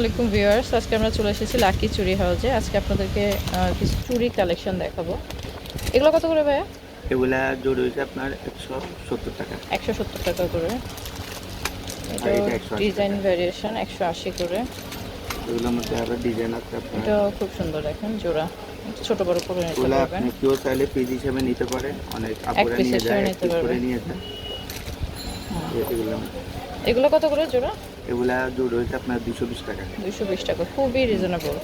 আলাইকুম ভিউয়ার্স আজকে আমরা চলে এসেছি লাকি চুরি হাউজে। আজকে আপনাদেরকে কিছু চুরি কালেকশন দেখাবো। এগুলো কত করে ভাইয়া? এগুলা জোড় হয়েছে আপনার একশো সত্তর টাকা। একশো সত্তর টাকা করে। এটা আর এটা 180 ডিজাইন ভ্যারিয়েশন একশো আশি করে। এগুলোর মধ্যে আবার ডিজাইন আছে এটাও খুব সুন্দর দেখেন জোড়া। ছোট বড় করে নিতে পারবেন। আপনি কেউ চাইলে পিস হিসেবে নিতে পারে অনেক আপুরা নিয়ে যায় নিতে পারবে। নিয়ে যায়। এগুলো। এগুলো কত করে জোড়া? এগুলা জোড় হয়েছে আপনার দুশো বিশ টাকা। দুইশো বিশ টাকা খুবই রিজনেবল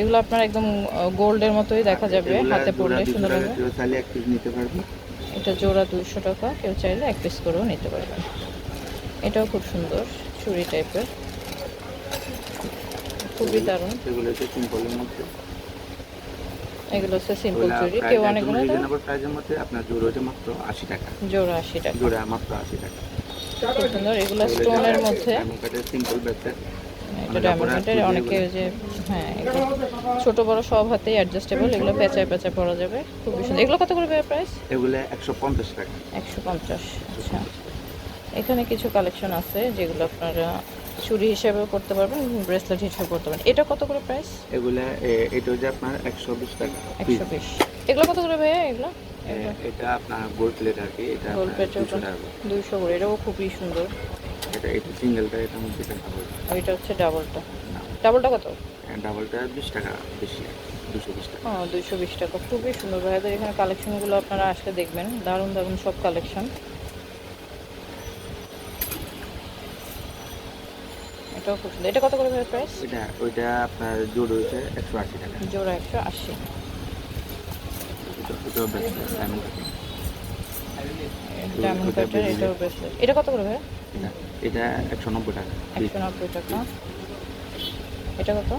এগুলো আপনার একদম গোল্ডের মতোই দেখা যাবে হাতে পড়লে সুন্দর কেউ চাইলে এক পিস নিতে পারবে। এটা জোড়া দুইশো টাকা কেউ চাইলে এক পিস করেও নিতে পারবেন এটাও খুব সুন্দর চুড়ি টাইপের খুবই দারুণ। এগুলো হচ্ছে সিম্পলের মধ্যে। এগুলো হচ্ছে সিম্পল চুড়ি কেউ অনেকগুলো তো মধ্যে আপনার জোড় হচ্ছে মাত্র আশি টাকা। জোড়া আশি টাকা। জোড়া মাত্র আশি টাকা। খুব সুন্দর এগুলো স্টোনের মধ্যে। এটা ডায়মন্ডের অনেকে যে হ্যাঁ এগুলো ছোট বড় সব হাতেই অ্যাডজাস্টেবল এগুলো পেঁচায় পেঁচায় পরা যাবে। খুবই সুন্দর। এগুলো কত করে প্রাইস এগুলো একশো পঞ্চাশ টাকা। একশো পঞ্চাশ আচ্ছা। এখানে কিছু কালেকশন আছে যেগুলো আপনারা চুরি হিসেবেও করতে পারবেন ব্রেসলেট হিসেবে করতে পারবেন। এটা কত করে প্রাইস এগুলা এটা হচ্ছে আপনার একশো বিশ টাকা। একশো বিশ। এগুলো কত করে ভাইয়া এগুলো? এটা আপনার গোল্ড প্লেট আর কি এটা গোল্ড আপনার প্লেটের 200 টাকা। করে। এটাও খুবই সুন্দর। এটা এটা সিঙ্গেলটা এটা মধ্যে হবে ওইটা হচ্ছে ডাবলটা ডাবলটা কত? ডাবলটা বিশ টাকা বেশি দুশো বিশ টাকা। ও দুইশো বিশ টাকা। খুবই সুন্দর। ভাইয়াদের এখানে কালেকশনগুলো আপনারা আসলে দেখবেন। দারুণ দারুণ সব কালেকশন এটাও খুব সুন্দর। এটা কত করে প্রাইস এটা ওইটা আপনার জোর হয়েছে একশো আশি টাকা। জোড়া একশো আশি। এটা এটাও বেস্ট ডায়মন্ড ডায়মন্ড এটাও ব্রেসলেট এটা কত করে ভাইয়া এটা একশো নব্বই টাকা একশো নব্বই টাকা। এটা কত?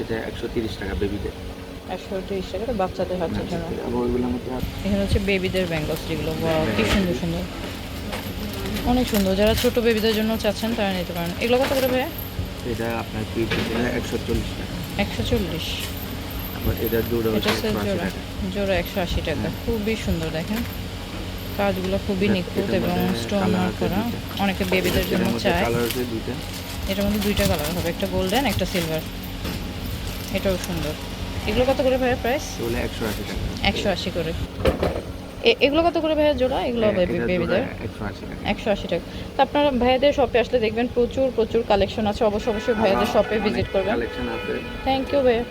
এটা একশো তিরিশ টাকা বেবিদের একশো তিরিশ টাকা এটা বাচ্চাদের হাতের জন্য। এখানে হচ্ছে বেবিদের ব্যাঙ্গলস যেগুলো। Wow, কি সুন্দর সুন্দর। অনেক সুন্দর। যারা ছোট বেবিদের জন্য চাচ্ছেন তারা নিতে পারেন। এগুলো কত করে ভাইয়া? এটা আপনার একশো চল্লিশ টাকা। একশো চল্লিশ। এটা জোড়া জোড়া। একশো আশি টাকা। খুবই সুন্দর দেখেন। কাজগুলো খুবই নিখুঁত এবং স্টোন করা। অনেকে বেবিদের জন্য চায়। এটার মধ্যে দুইটা কালার হবে। একটা গোল্ডেন একটা সিলভার এটাও সুন্দর। এগুলো কত করে ভাইয়া প্রাইস একশো আশি টাকা। একশো আশি করে। এগুলো কত করে ভাইয়া জোড়া? এগুলো হ্যাঁ, বেবিদের একশো আশি টাকা। একশো আশি টাকা। তো আপনারা ভাইয়াদের শপে আসলে দেখবেন প্রচুর প্রচুর কালেকশন আছে। অবশ্যই অবশ্যই ভাইয়াদের শপে ভিজিট করবেন। থ্যাংক ইউ ভাইয়া।